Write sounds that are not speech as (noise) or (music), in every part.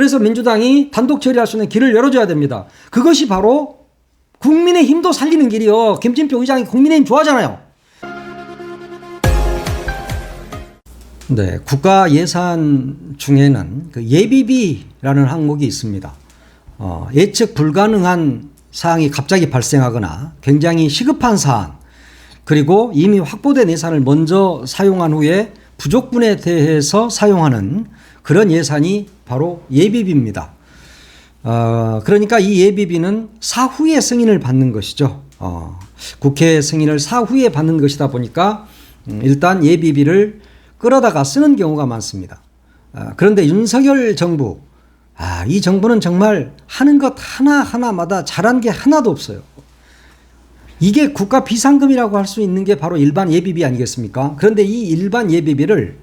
그래서 민주당이 단독 처리할 수 있는 길을 열어줘야 됩니다. 그것이 바로 국민의 힘도 살리는 길이요. 김진표 의장이 국민의힘 좋아하잖아요. 네, 국가 예산 중에는 그 예비비라는 항목이 있습니다. 어, 예측 불가능한 사항이 갑자기 발생하거나 굉장히 시급한 사안, 그리고 이미 확보된 예산을 먼저 사용한 후에 부족분에 대해서 사용하는 그런 예산이 바로 예비비입니다. 어, 그러니까 이 예비비는 사후에 승인을 받는 것이죠. 어, 국회 승인을 사후에 받는 것이다 보니까 음, 일단 예비비를 끌어다가 쓰는 경우가 많습니다. 아, 그런데 윤석열 정부, 아, 이 정부는 정말 하는 것 하나하나마다 잘한 게 하나도 없어요. 이게 국가 비상금이라고 할 수 있는 게 바로 일반 예비비 아니겠습니까? 그런데 이 일반 예비비를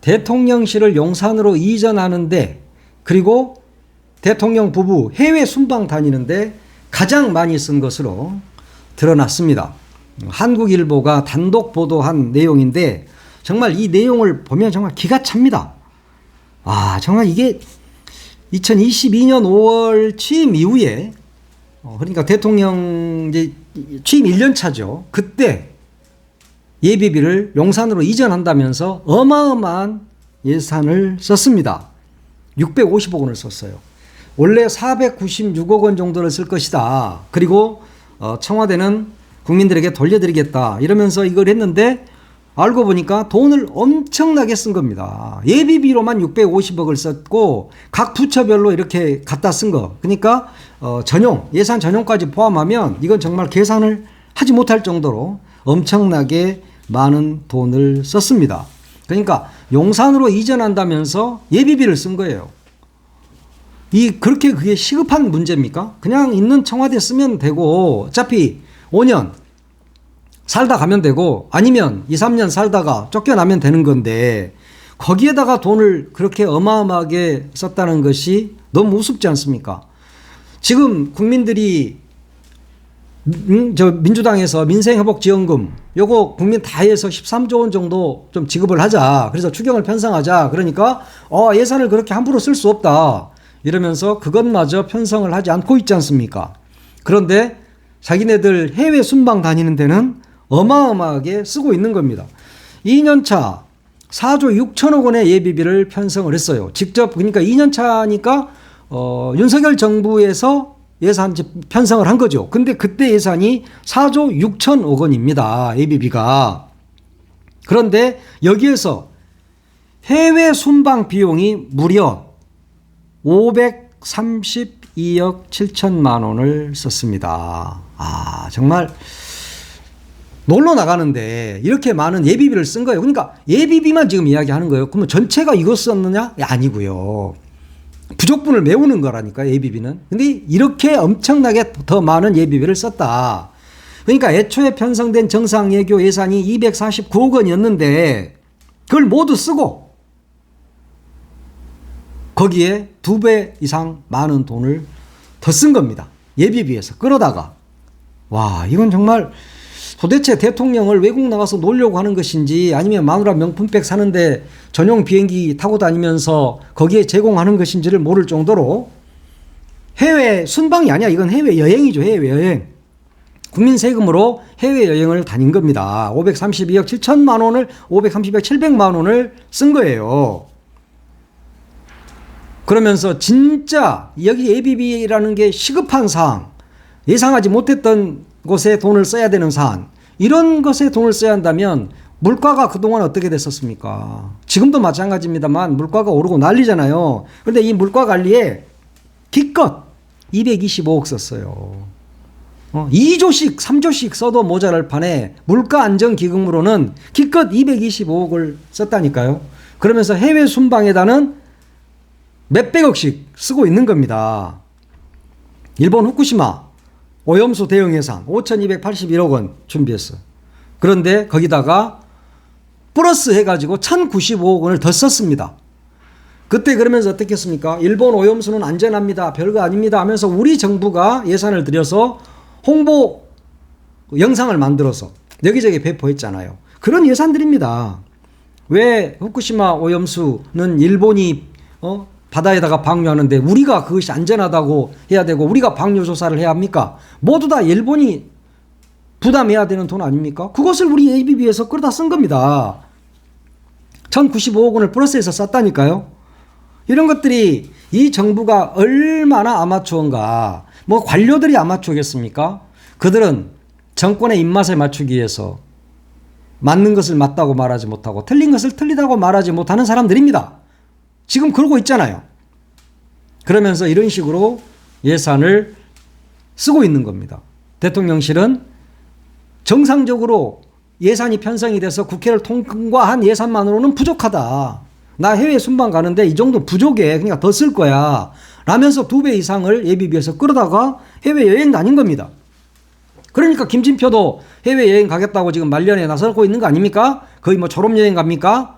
대통령실을 용산으로 이전하는데 그리고 대통령 부부 해외 순방 다니는데 가장 많이 쓴 것으로 드러났습니다. 한국일보가 단독 보도한 내용인데 정말 이 내용을 보면 정말 기가 찹니다. 아, 정말 이게 2022년 5월 취임 이후에 어, 그러니까 대통령 이제 취임 1년 차죠. 그때 예비비를 용산으로 이전한다면서 어마어마한 예산을 썼습니다. 650억 원을 썼어요. 원래 496억 원 정도를 쓸 것이다. 그리고 어, 청와대는 국민들에게 돌려드리겠다. 이러면서 이걸 했는데 알고 보니까 돈을 엄청나게 쓴 겁니다. 예비비로만 650억을 썼고 각 부처별로 이렇게 갖다 쓴 거. 그러니까 어, 전용 예산 전용까지 포함하면 이건 정말 계산을 하지 못할 정도로 엄청나게 많은 돈을 썼습니다. 그러니까 용산으로 이전한다면서 예비비를 쓴 거예요. 이 그렇게 그게 시급한 문제입니까? 그냥 있는 청와대 쓰면 되고 어차피 5년 살다 가면 되고 아니면 2, 3년 살다가 쫓겨나면 되는 건데 거기에다가 돈을 그렇게 어마어마하게 썼다는 것이 너무 우습지 않습니까? 지금 국민들이 음, 저 민주당에서 민생회복지원금 요거 국민 다 해서 13조 원 정도 좀 지급을 하자. 그래서 추경을 편성하자. 그러니까 어 예산을 그렇게 함부로 쓸 수 없다. 이러면서 그것마저 편성을 하지 않고 있지 않습니까? 그런데 자기네들 해외 순방 다니는 데는 어마어마하게 쓰고 있는 겁니다. 2년차 4조 6천억 원의 예비비를 편성을 했어요. 직접 그러니까 2년 차니까 어, 윤석열 정부에서 예산 편성을 한 거죠. 근데 그때 예산이 4조 6천억 원입니다. 예비비가. 그런데 여기에서 해외 순방 비용이 무려 532억 7천만 원을 썼습니다. 아, 정말 놀러 나가는데 이렇게 많은 예비비를 쓴 거예요. 그러니까 예비비만 지금 이야기하는 거예요. 그러면 전체가 이거 썼느냐? 아니고요. 부족분을 메우는 거라니까 예비비는. 근데 이렇게 엄청나게 더 많은 예비비를 썼다. 그러니까 애초에 편성된 정상 예교 예산이 249억 원이었는데 그걸 모두 쓰고 거기에 두 배 이상 많은 돈을 더 쓴 겁니다. 예비비에서 끌어다가. 와, 이건 정말 도대체 대통령을 외국 나가서 놀려고 하는 것인지 아니면 마누라 명품백 사는데 전용 비행기 타고 다니면서 거기에 제공하는 것인지를 모를 정도로 해외 순방이 아니야. 이건 해외 여행이죠. 해외 여행. 국민 세금으로 해외 여행을 다닌 겁니다. 532억 7천만 원을 530억 700만 원을 쓴 거예요. 그러면서 진짜 여기 예비비라는 게 시급한 사항, 예상하지 못했던 곳에 돈을 써야 되는 사안 이런 것에 돈을 써야 한다면 물가가 그동안 어떻게 됐었습니까? 지금도 마찬가지입니다만 물가가 오르고 난리잖아요. 그런데 이 물가 관리에 기껏 225억 썼어요. 어, 2조씩, 3조씩 써도 모자랄 판에 물가 안정 기금으로는 기껏 225억을 썼다니까요. 그러면서 해외 순방에다는 몇백억씩 쓰고 있는 겁니다. 일본 후쿠시마 오염수 대응 예산 5,281억 원 준비했어. 그런데 거기다가 플러스 해가지고 1,095억 원을 더 썼습니다. 그때 그러면서 어떻게 했습니까? 일본 오염수는 안전합니다. 별거 아닙니다. 하면서 우리 정부가 예산을 들여서 홍보 영상을 만들어서 여기저기 배포했잖아요. 그런 예산들입니다. 왜 후쿠시마 오염수는 일본이 어? 바다에다가 방류하는데 우리가 그것이 안전하다고 해야 되고 우리가 방류 조사를 해야 합니까? 모두 다 일본이 부담해야 되는 돈 아닙니까? 그것을 우리 ABB에서 끌어다 쓴 겁니다. 1095억 원을 플러스해서 쌌다니까요. 이런 것들이 이 정부가 얼마나 아마추어인가. 뭐 관료들이 아마추어겠습니까? 그들은 정권의 입맛에 맞추기 위해서 맞는 것을 맞다고 말하지 못하고 틀린 것을 틀리다고 말하지 못하는 사람들입니다. 지금 그러고 있잖아요. 그러면서 이런 식으로 예산을 쓰고 있는 겁니다. 대통령실은 정상적으로 예산이 편성이 돼서 국회를 통과한 예산만으로는 부족하다. 나 해외 순방 가는데 이 정도 부족해. 그러니까 더 쓸 거야. 라면서 두 배 이상을 예비비에서 끌어다가 해외여행 다닌 겁니다. 그러니까 김진표도 해외여행 가겠다고 지금 말년에 나서고 있는 거 아닙니까? 거의 뭐 졸업여행 갑니까?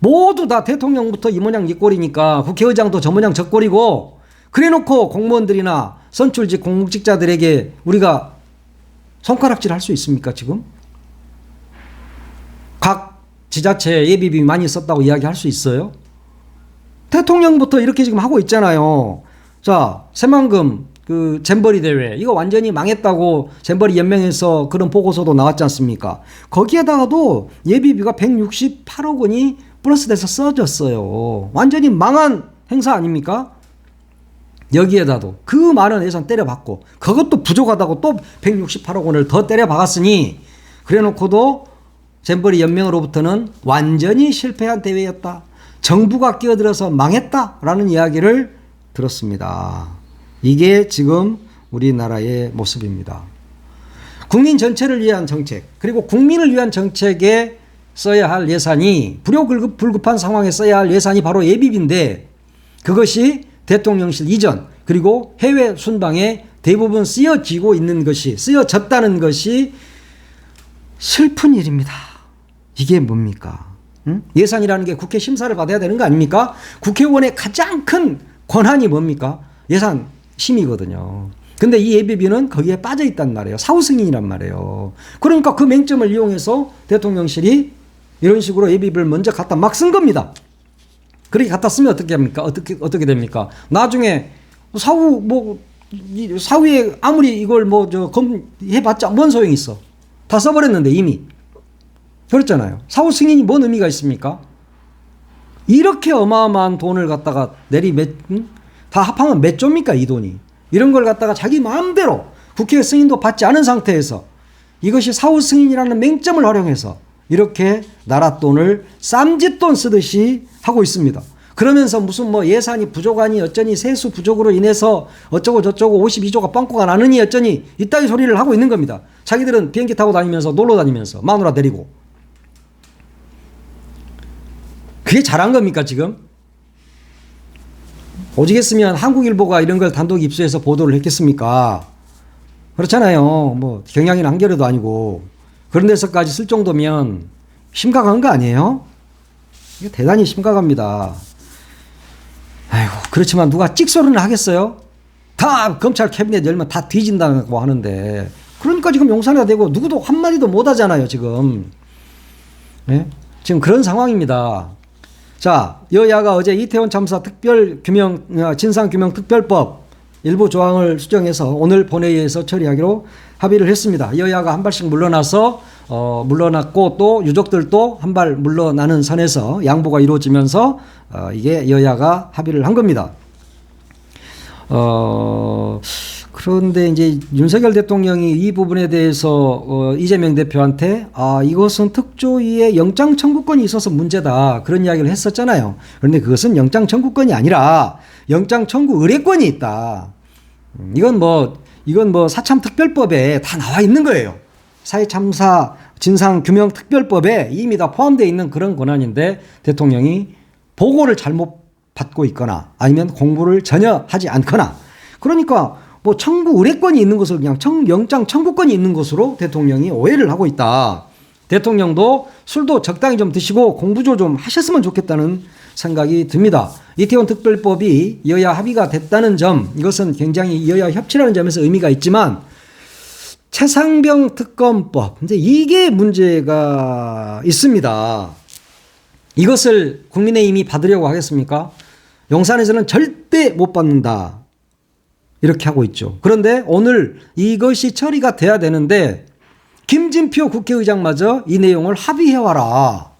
모두 다 대통령부터 이 모양 이 꼴이니까 국회의장도 저 모양 저 꼴이고 그래 놓고 공무원들이나 선출직 공직자들에게 우리가 손가락질 할 수 있습니까 지금? 각 지자체 예비비 많이 썼다고 이야기할 수 있어요? 대통령부터 이렇게 지금 하고 있잖아요. 자, 새만금 그 잼버리 대회 이거 완전히 망했다고 잼버리 연맹에서 그런 보고서도 나왔지 않습니까? 거기에다가도 예비비가 168억 원이 플러스 돼서 써졌어요. 완전히 망한 행사 아닙니까? 여기에다도 그 많은 예산 때려박고 그것도 부족하다고 또 168억 원을 더 때려박았으니 그래놓고도 잼버리 연맹으로부터는 완전히 실패한 대회였다. 정부가 끼어들어서 망했다라는 이야기를 들었습니다. 이게 지금 우리나라의 모습입니다. 국민 전체를 위한 정책, 그리고 국민을 위한 정책에 써야 할 예산이 불효불급, 불급한 상황에 써야 할 예산이 바로 예비비인데 그것이 대통령실 이전 그리고 해외 순방에 대부분 쓰여지고 있는 것이 쓰여졌다는 것이 슬픈 일입니다. 이게 뭡니까? 응? 예산이라는 게 국회 심사를 받아야 되는 거 아닙니까? 국회의원의 가장 큰 권한이 뭡니까? 예산 심의거든요. 근데 이 예비비는 거기에 빠져 있단 말이에요. 사후 승인이란 말이에요. 그러니까 그 맹점을 이용해서 대통령실이 이런 식으로 예비비를 먼저 갖다 막 쓴 겁니다. 그렇게 갖다 쓰면 어떻게 합니까? 어떻게 어떻게 됩니까? 나중에 사후 뭐이 사후에 아무리 이걸 뭐 저 검해봤자 뭔 소용이 있어? 다 써버렸는데 이미 그렇잖아요. 사후 승인이 뭔 의미가 있습니까? 이렇게 어마어마한 돈을 갖다가 내리 몇, 응? 다 합하면 몇 조입니까 이 돈이? 이런 걸 갖다가 자기 마음대로 국회 승인도 받지 않은 상태에서 이것이 사후 승인이라는 맹점을 활용해서 이렇게 나라 돈을 쌈짓돈 쓰듯이 하고 있습니다. 그러면서 무슨 뭐 예산이 부족하니 어쩌니 세수 부족으로 인해서 어쩌고 저쩌고 52조가 빵꾸가 나느니 어쩌니 이따위 소리를 하고 있는 겁니다. 자기들은 비행기 타고 다니면서 놀러 다니면서 마누라 데리고 그게 잘한 겁니까 지금? 오지겠으면 한국일보가 이런 걸 단독 입수해서 보도를 했겠습니까? 그렇잖아요. 뭐 경향이나 한겨레도 아니고 그런 데서까지 쓸 정도면 심각한 거 아니에요? 이게 대단히 심각합니다. 아이고 그렇지만 누가 찍소리를 하겠어요? 다 검찰 캐비넷 열면 다 뒤진다고 하는데 그러니까 지금 용산에다 대고 누구도 한마디도 못 하잖아요 지금. 네? 지금 그런 상황입니다. 자, 여야가 어제 이태원 참사 특별 규명 어, 진상 규명 특별법 일부 조항을 수정해서 오늘 본회의에서 처리하기로 합의를 했습니다. 여야가 한 발씩 물러나서 어, 물러났고 또 유족들도 한 발 물러나는 선에서 양보가 이루어지면서 어, 이게 여야가 합의를 한 겁니다. 어, 그런데 이제 윤석열 대통령이 이 부분에 대해서 어, 이재명 대표한테 아 이것은 특조위의 영장 청구권이 있어서 문제다 그런 이야기를 했었잖아요. 그런데 그것은 영장 청구권이 아니라 영장 청구 의뢰권이 있다. 음, 이건 뭐 이건 뭐 사참 특별법에 다 나와 있는 거예요. 사회 참사 진상 규명 특별법에 이미 다 포함되어 있는 그런 권한인데 대통령이 보고를 잘못 받고 있거나 아니면 공부를 전혀 하지 않거나 그러니까 뭐 청구 의뢰권이 있는 것을 그냥 청, 영장 청구권이 있는 것으로 대통령이 오해를 하고 있다. 대통령도 술도 적당히 좀 드시고 공부 좀 하셨으면 좋겠다는 생각이 듭니다. 이태원 특별법이 여야 합의가 됐다는 점, 이것은 굉장히 여야 협치라는 점에서 의미가 있지만 최상병 특검법, 이제 이게 문제가 있습니다. 이것을 국민의힘이 받으려고 하겠습니까? 용산에서는 절대 못 받는다. 이렇게 하고 있죠. 그런데 오늘 이것이 처리가 돼야 되는데 김진표 국회의장마저 이 내용을 합의해와라.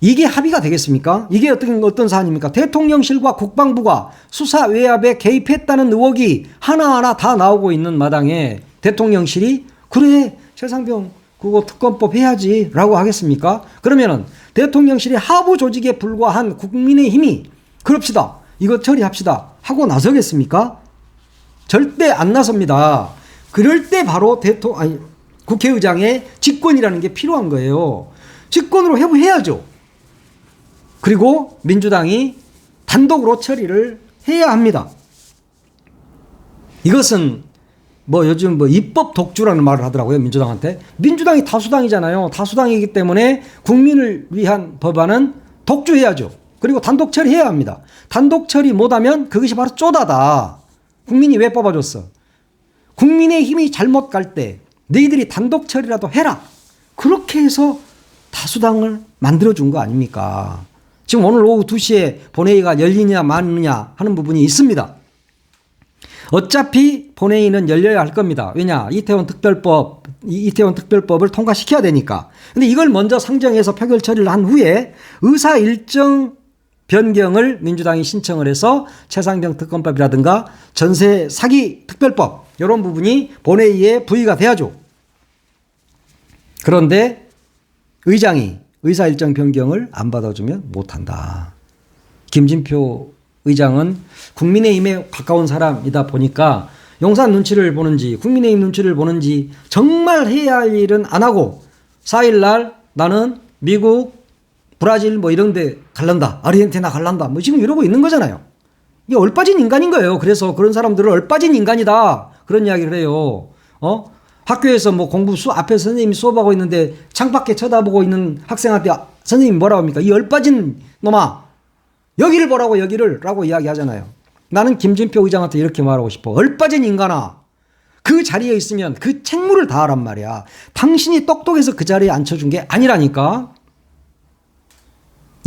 이게 합의가 되겠습니까? 이게 어떤, 어떤 사안입니까? 대통령실과 국방부가 수사 외압에 개입했다는 의혹이 하나하나 다 나오고 있는 마당에 대통령실이 그래, 최상병 그거 특검법 해야지 라고 하겠습니까? 그러면은 대통령실이 하부 조직에 불과한 국민의 힘이 그럽시다. 이거 처리합시다. 하고 나서겠습니까? 절대 안 나섭니다. 그럴 때 바로 대통령, 아니, 국회의장의 직권이라는 게 필요한 거예요. 직권으로 해야죠. 그리고 민주당이 단독으로 처리를 해야 합니다. 이것은 뭐 요즘 뭐 입법 독주라는 말을 하더라고요 민주당한테 민주당이 다수당이잖아요 다수당이기 때문에 국민을 위한 법안은 독주해야죠 그리고 단독 처리해야 합니다 단독 처리 못하면 그것이 바로 쪼다다 국민이 왜 뽑아줬어 국민의 힘이 잘못 갈 때 너희들이 단독 처리라도 해라 그렇게 해서 다수당을 만들어준 거 아닙니까 지금 오늘 오후 2시에 본회의가 열리냐 마느냐 하는 부분이 있습니다 어차피 본회의는 열려야 할 겁니다. 왜냐? 이태원 특별법, 이태원 특별법을 통과시켜야 되니까. 근데 이걸 먼저 상정해서 표결 처리를 한 후에 의사 일정 변경을 민주당이 신청을 해서 최상병 특검법이라든가 전세 사기 특별법 이런 부분이 본회의에 부의가 돼야죠. 그런데 의장이 의사 일정 변경을 안 받아주면 못한다. 김진표 의장은 국민의힘에 가까운 사람이다 보니까 용산 눈치를 보는지 국민의힘 눈치를 보는지 정말 해야 할 일은 안 하고 4일날 나는 미국 브라질 뭐 이런 데 갈란다 아르헨티나 갈란다 뭐 지금 이러고 있는 거잖아요 이게 얼빠진 인간인 거예요 그래서 그런 사람들을 얼빠진 인간이다 그런 이야기를 해요 어 학교에서 뭐 공부 수 앞에 선생님이 수업하고 있는데 창밖에 쳐다보고 있는 학생한테 선생님이 뭐라고 합니까 이 얼빠진 놈아 여기를 보라고 여기를 라고 이야기하잖아요. 나는 김진표 의장한테 이렇게 말하고 싶어. 얼빠진 인간아. 그 자리에 있으면 그 책무를 다하란 말이야. 당신이 똑똑해서 그 자리에 앉혀준 게 아니라니까.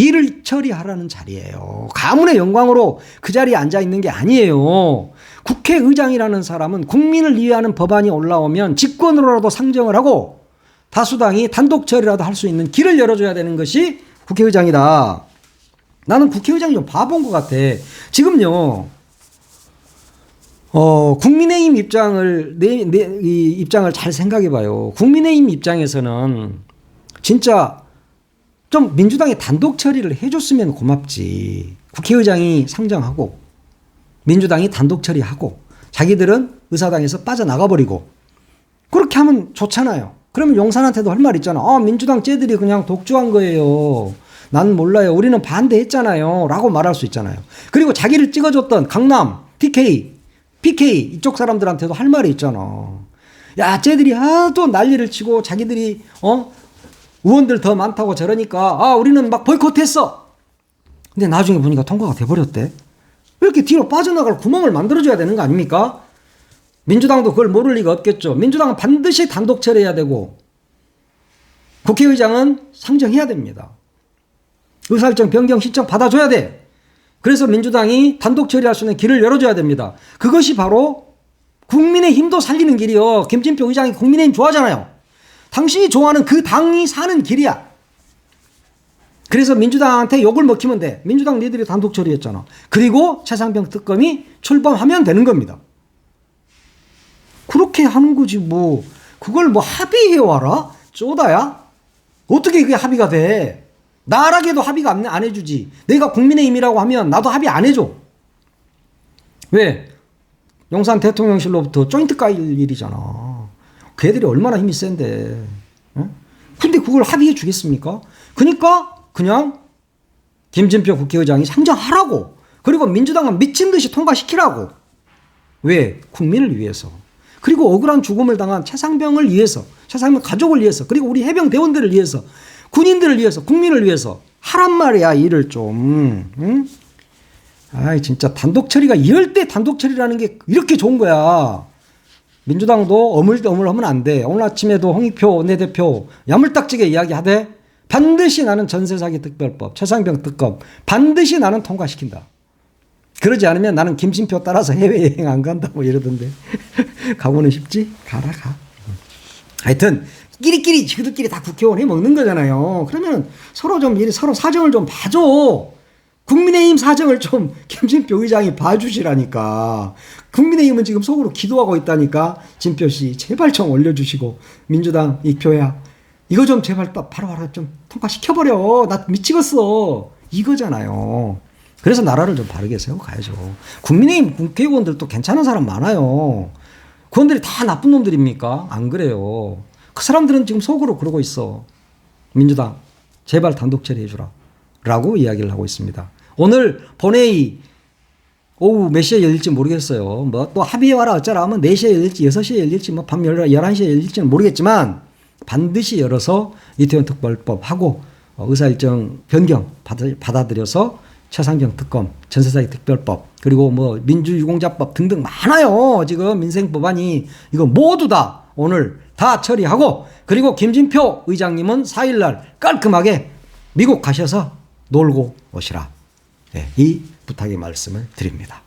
일을 처리하라는 자리예요. 가문의 영광으로 그 자리에 앉아 있는 게 아니에요. 국회의장이라는 사람은 국민을 위하는 법안이 올라오면 직권으로라도 상정을 하고 다수당이 단독 처리라도 할 수 있는 길을 열어줘야 되는 것이 국회의장이다. 나는 국회의장이 좀 바본 것 같아. 지금요, 어, 국민의힘 입장을, 내, 내, 이 입장을 잘 생각해 봐요. 국민의힘 입장에서는 진짜 좀 민주당이 단독 처리를 해줬으면 고맙지. 국회의장이 상정하고, 민주당이 단독 처리하고, 자기들은 의사당에서 빠져나가버리고, 그렇게 하면 좋잖아요. 그러면 용산한테도 할 말 있잖아. 아, 민주당 쟤들이 그냥 독주한 거예요. 난 몰라요. 우리는 반대했잖아요. 라고 말할 수 있잖아요. 그리고 자기를 찍어줬던 강남, TK, PK 이쪽 사람들한테도 할 말이 있잖아. 야, 쟤들이 하도 난리를 치고 자기들이 어 의원들 더 많다고 저러니까 아 우리는 막 보이콧했어. 근데 나중에 보니까 통과가 돼버렸대. 이렇게 뒤로 빠져나갈 구멍을 만들어줘야 되는 거 아닙니까? 민주당도 그걸 모를 리가 없겠죠. 민주당은 반드시 단독 처리해야 되고 국회의장은 상정해야 됩니다. 의사일정 변경 신청 받아줘야 돼. 그래서 민주당이 단독 처리할 수 있는 길을 열어줘야 됩니다. 그것이 바로 국민의 힘도 살리는 길이요. 김진표 의장이 국민의힘 좋아하잖아요. 당신이 좋아하는 그 당이 사는 길이야. 그래서 민주당한테 욕을 먹히면 돼. 민주당 니들이 단독 처리했잖아. 그리고 최상병 특검이 출범하면 되는 겁니다. 그렇게 하는 거지 뭐. 그걸 뭐 합의해 와라? 쪼다야? 어떻게 그게 합의가 돼? 나락에도 합의가 안, 안 해주지. 내가 국민의힘이라고 하면 나도 합의 안 해줘. 왜? 용산 대통령실로부터 조인트 까일 일이잖아. 걔들이 얼마나 힘이 센데. 어? 근데 그걸 합의해 주겠습니까? 그니까 그냥 김진표 국회의장이 상정하라고. 그리고 민주당은 미친 듯이 통과시키라고. 왜? 국민을 위해서. 그리고 억울한 죽음을 당한 최상병을 위해서, 최상병 가족을 위해서, 그리고 우리 해병 대원들을 위해서 군인들을 위해서 국민을 위해서 하란 말이야 일을 좀. 응? 아이 진짜 단독 처리가 이럴 때 단독 처리라는 게 이렇게 좋은 거야. 민주당도 어물어물하면 안 돼. 오늘 아침에도 홍익표 원내대표 야물딱지게 이야기하되 반드시 나는 전세 사기 특별법, 최상병 특검 반드시 나는 통과시킨다. 그러지 않으면 나는 김진표 따라서 해외 여행 안 간다 뭐 이러던데 (laughs) 가고는 싶지? 가라 가. 하여튼 끼리끼리 지그들끼리 다 국회의원 해 먹는 거잖아요. 그러면 서로 좀 서로 사정을 좀 봐줘. 국민의힘 사정을 좀 (laughs) 김진표 의장이 봐주시라니까. 국민의힘은 지금 속으로 기도하고 있다니까. 진표 씨 제발 좀 올려주시고 민주당 이표야 이거 좀 제발 또 바로바로 좀 통과시켜버려. 나 미치겠어. 이거잖아요. 그래서 나라를 좀 바르게 세우고 가야죠. 국민의힘 국회의원들도 괜찮은 사람 많아요. 그원들이 다 나쁜 놈들입니까? 안 그래요. 그 사람들은 지금 속으로 그러고 있어. 민주당, 제발 단독 처리해주라. 라고 이야기를 하고 있습니다. 오늘 본회의 오후 몇 시에 열릴지 모르겠어요. 뭐 또 합의해 와라 어쩌라 하면 4시에 열릴지 6시에 열릴지 뭐 밤 11시에 열릴지는 모르겠지만 반드시 열어서 이태원 특별법 하고 어, 의사일정 변경 받아, 받아 들여서 최상경 특검, 전세사기 특별법 그리고 뭐 민주유공자법 등등 많아요. 지금 민생 법안이 이거 모두 다 오늘 다 처리하고 그리고 김진표 의장님은 4일날 깔끔하게 미국 가셔서 놀고 오시라. 네, 이 부탁의 말씀을 드립니다.